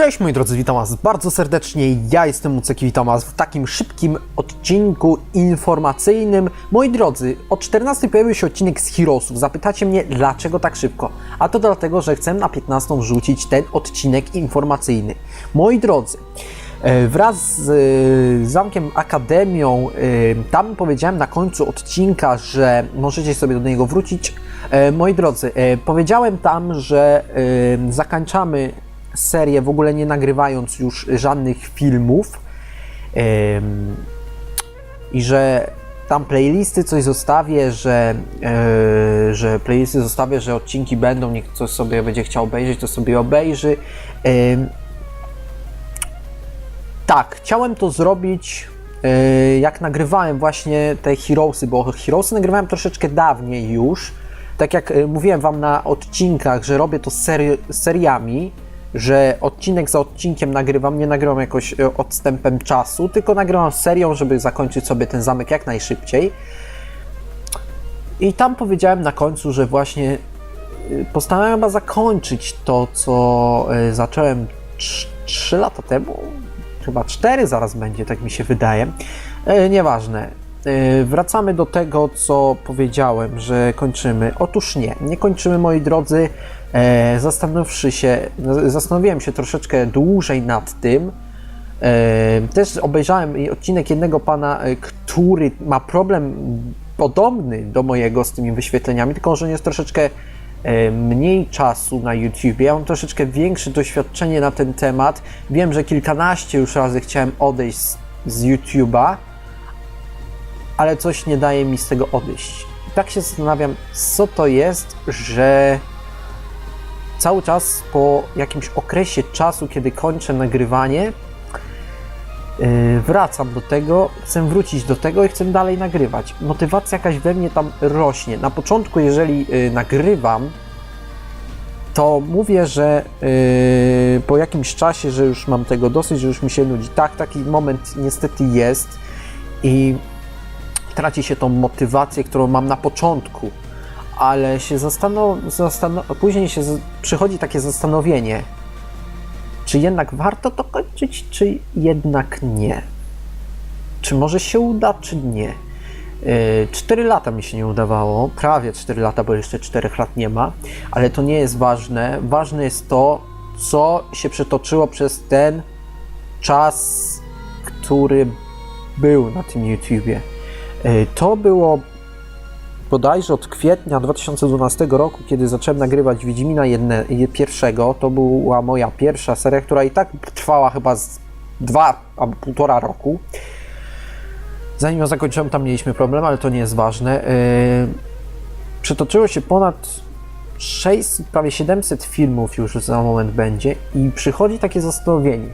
Cześć moi drodzy, witam Was bardzo serdecznie. Ja jestem Muceki, witam Was w takim szybkim odcinku informacyjnym. Moi drodzy, o 14 pojawił się odcinek z Heroesów. Zapytacie mnie, dlaczego tak szybko? A to dlatego, że chcę na 15 wrzucić ten odcinek informacyjny. Moi drodzy, e, wraz z e, Zamkiem Akademią, e, tam powiedziałem na końcu odcinka, że możecie sobie do niego wrócić. Moi drodzy, powiedziałem tam, że zakończamy serię, w ogóle nie nagrywając już żadnych filmów i że tam playlisty coś zostawię, że, e, że playlisty zostawię, że odcinki będą, niech ktoś sobie będzie chciał obejrzeć, to sobie obejrzy. Tak, chciałem to zrobić e, jak nagrywałem właśnie te Heroesy, bo Heroesy nagrywałem troszeczkę dawniej już. Tak jak e, mówiłem Wam na odcinkach, że robię to seri seriami, że odcinek za odcinkiem nagrywam, nie nagrywam jakoś e, odstępem czasu, tylko nagrywam serią, żeby zakończyć sobie ten zamek jak najszybciej. I tam powiedziałem na końcu, że właśnie y, postanowiłem chyba zakończyć to, co y, zacząłem 3 lata temu. Chyba 4 zaraz będzie, tak mi się wydaje. E, Nieważne. E, Wracamy do tego, co powiedziałem, że kończymy. Otóż nie, nie kończymy, moi drodzy. E, się, zastanowiłem się troszeczkę dłużej nad tym. E, Też obejrzałem odcinek jednego pana, e, który ma problem podobny do mojego z tymi wyświetleniami, tylko że on jest troszeczkę e, mniej czasu na YouTube. Ja mam troszeczkę większe doświadczenie na ten temat. Wiem, że kilkanaście już razy chciałem odejść z, z YouTube'a, ale coś nie daje mi z tego odejść. I tak się zastanawiam, co to jest, że cały czas po jakimś okresie czasu, kiedy kończę nagrywanie, yy, wracam do tego, chcę wrócić do tego i chcę dalej nagrywać. Motywacja jakaś we mnie tam rośnie. Na początku, jeżeli yy, nagrywam, to mówię, że yy, po jakimś czasie, że już mam tego dosyć, że już mi się nudzi. Tak, taki moment niestety jest i traci się tą motywację, którą mam na początku, ale się zastanow... zastanow... później się z... przychodzi takie zastanowienie, czy jednak warto to kończyć, czy jednak nie. Czy może się uda, czy nie. Yy, Cztery lata mi się nie udawało, prawie 4 lata, bo jeszcze 4 lat nie ma, ale to nie jest ważne. Ważne jest to, co się przetoczyło przez ten czas, który był na tym YouTubie. Yy, To było bodajże od kwietnia 2012 roku, kiedy zacząłem nagrywać Wiedźmina jedne, je- pierwszego. To była moja pierwsza seria, która i tak trwała chyba z dwa albo półtora roku. Zanim ją zakończyłem, tam mieliśmy problem, ale to nie jest ważne. Yy, Przetoczyło się ponad 600, prawie 700 filmów już za moment będzie i przychodzi takie zastanowienie.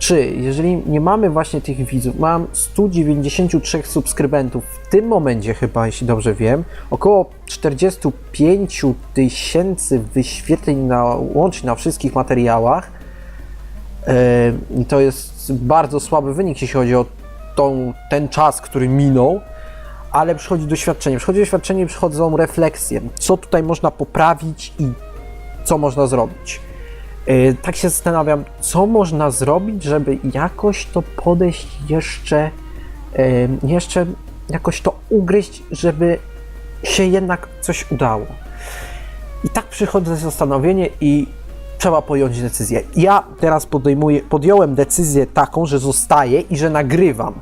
Czy jeżeli nie mamy właśnie tych widzów, mam 193 subskrybentów w tym momencie chyba, jeśli dobrze wiem, około 45 tysięcy wyświetleń na, łącznie na wszystkich materiałach, Yy, to jest bardzo słaby wynik, jeśli chodzi o tą, ten czas, który minął, ale przychodzi doświadczenie. Przychodzi doświadczenie przychodzą refleksje. Co tutaj można poprawić i co można zrobić. Yy, Tak się zastanawiam, co można zrobić, żeby jakoś to podejść jeszcze, yy, jeszcze jakoś to ugryźć, żeby się jednak coś udało. I tak przychodzi zastanowienie i trzeba podjąć decyzję. Ja teraz podejmuję, podjąłem decyzję taką, że zostaję i że nagrywam.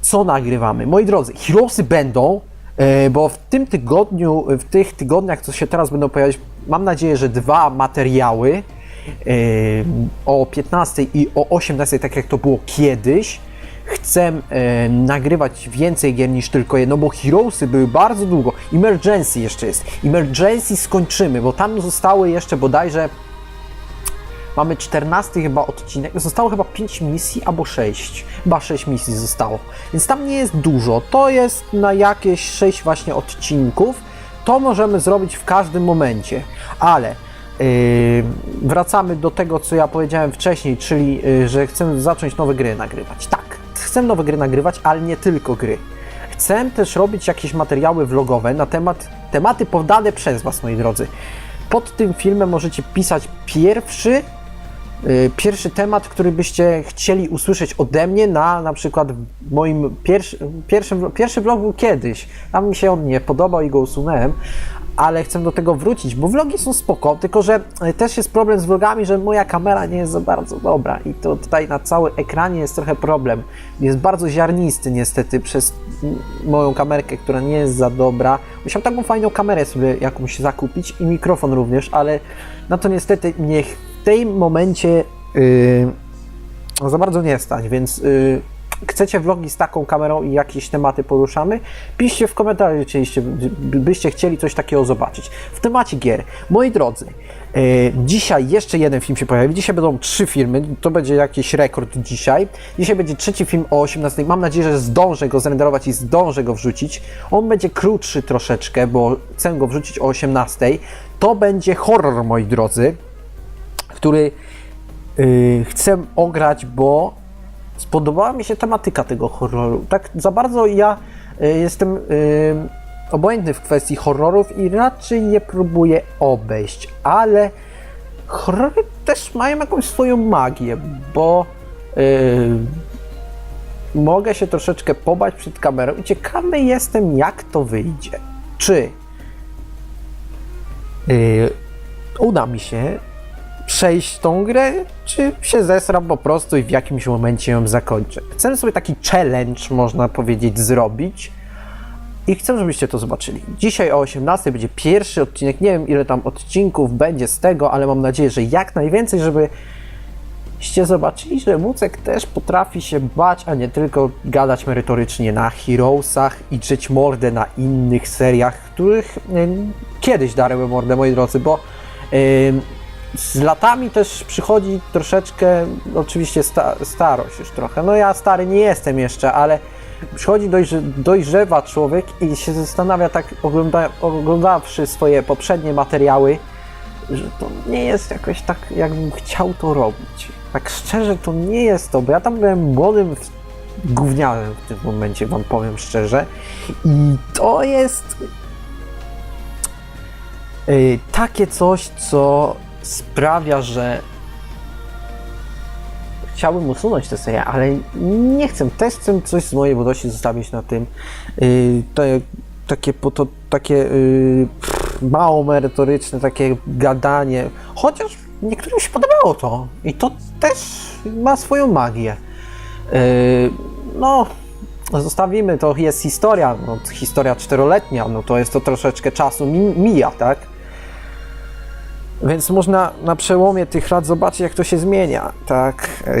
Co nagrywamy? Moi drodzy, Heroesy będą, e, bo w tym tygodniu, w tych tygodniach, co się teraz będą pojawiać, mam nadzieję, że dwa materiały o 15 i o 18, tak jak to było kiedyś. Chcę e, nagrywać więcej gier niż tylko jedno, bo Heroesy były bardzo długo. Emergency jeszcze jest. Emergency skończymy, bo tam zostały jeszcze bodajże Mamy 14 chyba odcinek. Zostało chyba 5 misji albo 6. Chyba 6 misji zostało. Więc tam nie jest dużo. To jest na jakieś 6 właśnie odcinków. To możemy zrobić w każdym momencie. Ale wracamy do tego, co ja powiedziałem wcześniej, czyli yy, że chcę zacząć nowe gry nagrywać. Tak, chcę nowe gry nagrywać, ale nie tylko gry. Chcę też robić jakieś materiały vlogowe na temat, tematy podane przez Was, moi drodzy. Pod tym filmem możecie pisać pierwszy y, pierwszy temat, który byście chcieli usłyszeć ode mnie na na przykład moim pierwszy, pierwszym, pierwszy vlog był kiedyś. Tam mi się on nie podobał i go usunąłem, ale chcę do tego wrócić, bo vlogi są spoko, tylko że y, też jest problem z vlogami, że moja kamera nie jest za bardzo dobra i to tutaj na całym ekranie jest trochę problem. Jest bardzo ziarnisty niestety przez moją kamerkę, która nie jest za dobra. Musiałem taką fajną kamerę sobie jakąś zakupić i mikrofon również, ale na to niestety nie w tym momencie yy, za bardzo nie stać, więc yy, chcecie vlogi z taką kamerą i jakieś tematy poruszamy? Piszcie w komentarzu, by- byście chcieli coś takiego zobaczyć. W temacie gier, moi drodzy, yy, dzisiaj jeszcze jeden film się pojawi, dzisiaj będą trzy filmy, to będzie jakiś rekord dzisiaj. Dzisiaj będzie trzeci film o 18, mam nadzieję, że zdążę go zrenderować i zdążę go wrzucić. On będzie krótszy troszeczkę, bo chcę go wrzucić o 18. To będzie horror, moi drodzy który yy, chcę ograć, bo spodobała mi się tematyka tego horroru. Tak za bardzo ja y, jestem y, obojętny w kwestii horrorów i raczej je próbuję obejść, ale horrory też mają jakąś swoją magię, bo y, mogę się troszeczkę pobać przed kamerą i ciekawy jestem, jak to wyjdzie. Czy uda mi się przejść tą grę, czy się zesram po prostu i w jakimś momencie ją zakończę. Chcę sobie taki challenge, można powiedzieć, zrobić i chcę, żebyście to zobaczyli. Dzisiaj o 18 będzie pierwszy odcinek, nie wiem ile tam odcinków będzie z tego, ale mam nadzieję, że jak najwięcej, żeby ście zobaczyli, że Mucek też potrafi się bać, a nie tylko gadać merytorycznie na Heroesach i drzeć mordę na innych seriach, których kiedyś darłem mordę, moi drodzy, bo em, z latami też przychodzi troszeczkę, oczywiście sta, starość już trochę. No ja stary nie jestem jeszcze, ale przychodzi dojrze, dojrzewa człowiek i się zastanawia tak, ogląda, oglądawszy swoje poprzednie materiały, że to nie jest jakoś tak, jakbym chciał to robić. Tak szczerze, to nie jest to, bo ja tam byłem młodym gówniałem w tym momencie, wam powiem szczerze. I to jest y, takie coś, co sprawia, że chciałbym usunąć tę serię, ale nie chcę. Też chcę coś z mojej młodości zostawić na tym. Yy, takie, po to, takie yy, mało merytoryczne, takie gadanie. Chociaż niektórym się podobało to. I to też ma swoją magię. Yy, no, zostawimy, to jest historia, no, historia czteroletnia, no to jest to troszeczkę czasu mi, mija, tak? Więc można na przełomie tych lat zobaczyć, jak to się zmienia, tak? Yy,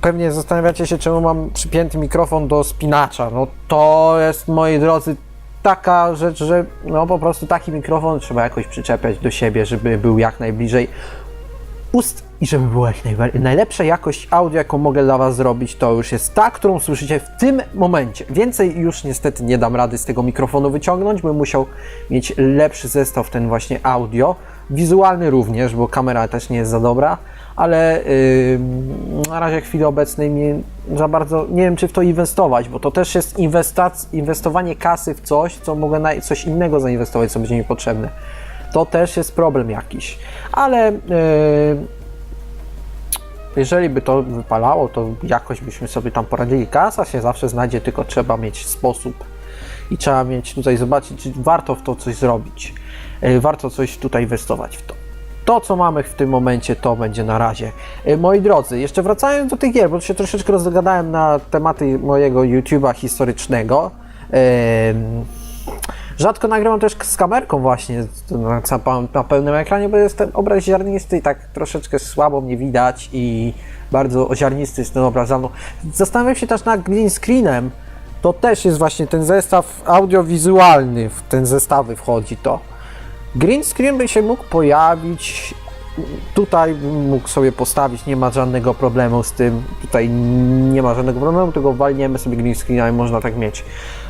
pewnie zastanawiacie się, czemu mam przypięty mikrofon do spinacza. No to jest, moi drodzy, taka rzecz, że no po prostu taki mikrofon trzeba jakoś przyczepiać do siebie, żeby był jak najbliżej ust i żeby była jak. Najlepsza jakość audio, jaką mogę dla Was zrobić, to już jest ta, którą słyszycie w tym momencie. Więcej już niestety nie dam rady z tego mikrofonu wyciągnąć, bym musiał mieć lepszy zestaw ten właśnie audio. Wizualny również, bo kamera też nie jest za dobra, ale yy, na razie w chwili obecnej nie za bardzo nie wiem, czy w to inwestować, bo to też jest inwestowanie kasy w coś, co mogę na coś innego zainwestować, co będzie mi potrzebne. To też jest problem jakiś, ale yy, jeżeli by to wypalało, to jakoś byśmy sobie tam poradzili. Kasa się zawsze znajdzie, tylko trzeba mieć sposób i trzeba mieć tutaj zobaczyć, czy warto w to coś zrobić. Yy, Warto coś tutaj inwestować w to. To, co mamy w tym momencie, to będzie na razie. Yy, Moi drodzy, jeszcze wracając do tych gier, bo się troszeczkę rozgadałem na tematy mojego YouTube'a historycznego. Yy, Rzadko nagrywam też z kamerką właśnie na, na pełnym ekranie, bo jest ten obraz ziarnisty i tak troszeczkę słabo mnie widać i bardzo ziarnisty jest ten obraz za mną. Zastanawiam się też nad green screenem. To też jest właśnie ten zestaw audiowizualny, w ten zestawy wchodzi to. Green screen by się mógł pojawić. Tutaj mógł sobie postawić, nie ma żadnego problemu z tym. Tutaj nie ma żadnego problemu, tylko walniemy sobie green screena i można tak mieć.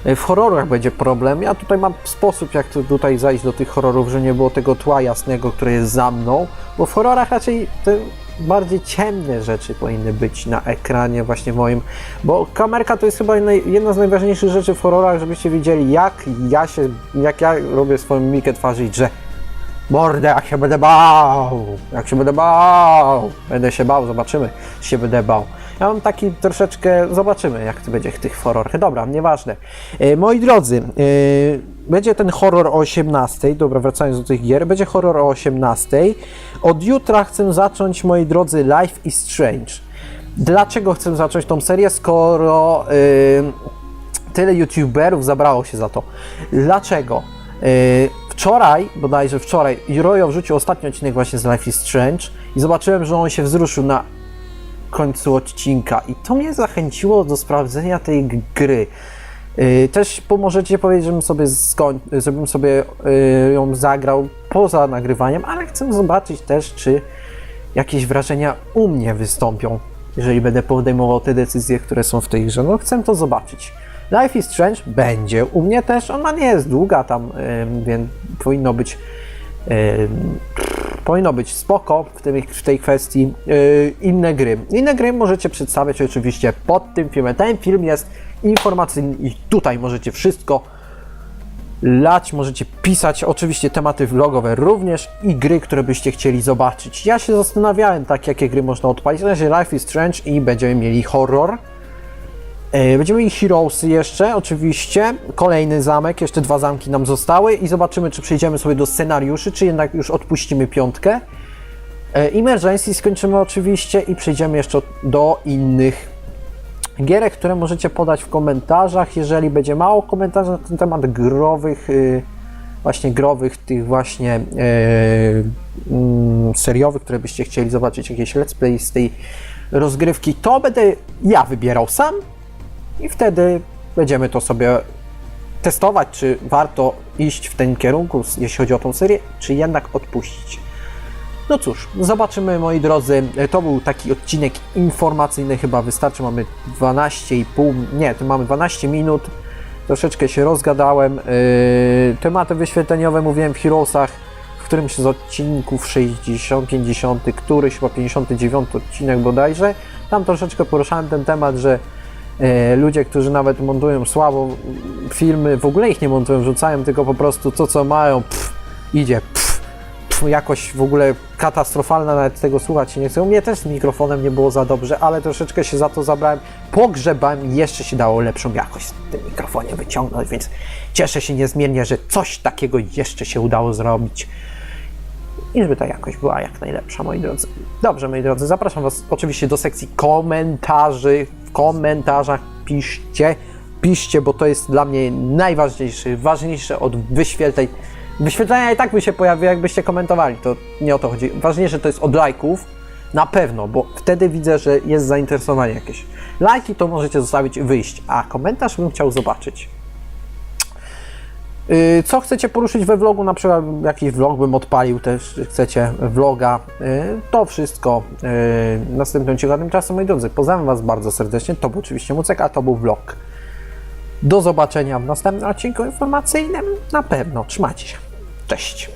W horrorach będzie problem. Ja tutaj mam sposób, jak tu- tutaj zajść do tych horrorów, że nie było tego tła jasnego, które jest za mną, bo w horrorach raczej te bardziej ciemne rzeczy powinny być na ekranie właśnie moim, bo kamerka to jest chyba jedna z najważniejszych rzeczy w horrorach, żebyście wiedzieli jak ja się, jak ja robię swoją mimikę twarzy i drze. Mordę, jak się będę bał! Jak się będę bał! Będę się bał, zobaczymy, czy się będę bał. Ja mam taki troszeczkę, zobaczymy jak to będzie tych horrorach. Dobra, nieważne. E, moi drodzy, e, będzie ten horror o 18. Dobra, wracając do tych gier, będzie horror o 18. Od jutra chcę zacząć, moi drodzy, Life is Strange. Dlaczego chcę zacząć tą serię, skoro y, tyle youtuberów zabrało się za to? Dlaczego? Y, wczoraj, bodajże wczoraj, Rojo wrzucił ostatni odcinek właśnie z Life is Strange i zobaczyłem, że on się wzruszył na końcu odcinka i to mnie zachęciło do sprawdzenia tej gry. Yy, Też pomożecie powiedzieć, żebym sobie, skoń, żebym sobie yy, ją zagrał poza nagrywaniem, ale chcę zobaczyć też, czy jakieś wrażenia u mnie wystąpią, jeżeli będę podejmował te decyzje, które są w tej grze. No chcę to zobaczyć. Life is Strange będzie u mnie też, ona nie jest długa tam, więc powinno być powinno być spoko w tej, w tej kwestii. Yy, inne gry. Inne gry możecie przedstawiać oczywiście pod tym filmem. Ten film jest informacyjny i tutaj możecie wszystko lać, możecie pisać oczywiście tematy vlogowe również i gry, które byście chcieli zobaczyć. Ja się zastanawiałem tak, jakie gry można odpalić. Na razie Life is Strange i będziemy mieli horror. E, Będziemy mieli Heroesy jeszcze, oczywiście. Kolejny zamek, jeszcze dwa zamki nam zostały i zobaczymy, czy przejdziemy sobie do scenariuszy, czy jednak już odpuścimy piątkę. E, Emergency skończymy oczywiście i przejdziemy jeszcze do innych gierek, które możecie podać w komentarzach. Jeżeli będzie mało komentarzy na ten temat growych, y, właśnie growych, tych właśnie y, mm, seriowych, które byście chcieli zobaczyć, jakieś let's play z tej rozgrywki, to będę ja wybierał sam i wtedy będziemy to sobie testować, czy warto iść w ten kierunku, jeśli chodzi o tą serię, czy jednak odpuścić. No cóż, zobaczymy moi drodzy. To był taki odcinek informacyjny, chyba wystarczy. Mamy 12,5, nie, to mamy 12 minut. Troszeczkę się rozgadałem. Yy, tematy wyświetleniowe mówiłem w Heroesach, w którymś z odcinków 60, 50, któryś chyba 59 odcinek bodajże. Tam troszeczkę poruszałem ten temat, że e, ludzie, którzy nawet montują słabo filmy, w ogóle ich nie montują, rzucają tylko po prostu to, co mają, pff, idzie, pff, pff, jakoś w ogóle katastrofalna, nawet tego słuchać się nie chce. U mnie też z mikrofonem nie było za dobrze, ale troszeczkę się za to zabrałem, pogrzebałem i jeszcze się dało lepszą jakość w tym mikrofonie wyciągnąć, więc cieszę się niezmiernie, że coś takiego jeszcze się udało zrobić i żeby ta jakość była jak najlepsza, moi drodzy. Dobrze, moi drodzy, zapraszam Was oczywiście do sekcji komentarzy. W komentarzach piszcie, piszcie, bo to jest dla mnie najważniejsze, ważniejsze od wyświetleń. Wyświetlenia i tak by się pojawiły, jakbyście komentowali, to nie o to chodzi. Ważniejsze to jest od lajków, na pewno, bo wtedy widzę, że jest zainteresowanie jakieś. Lajki to możecie zostawić wyjść, a komentarz bym chciał zobaczyć. Yy, Co chcecie poruszyć we vlogu? Na przykład jakiś vlog bym odpalił też, chcecie vloga. Yy, To wszystko yy, następnym ciekawym czasem, moi drodzy. Pozdrawiam Was bardzo serdecznie. To był oczywiście Mucek, a to był vlog. Do zobaczenia w następnym odcinku informacyjnym. Na pewno. Trzymajcie się. Cześć.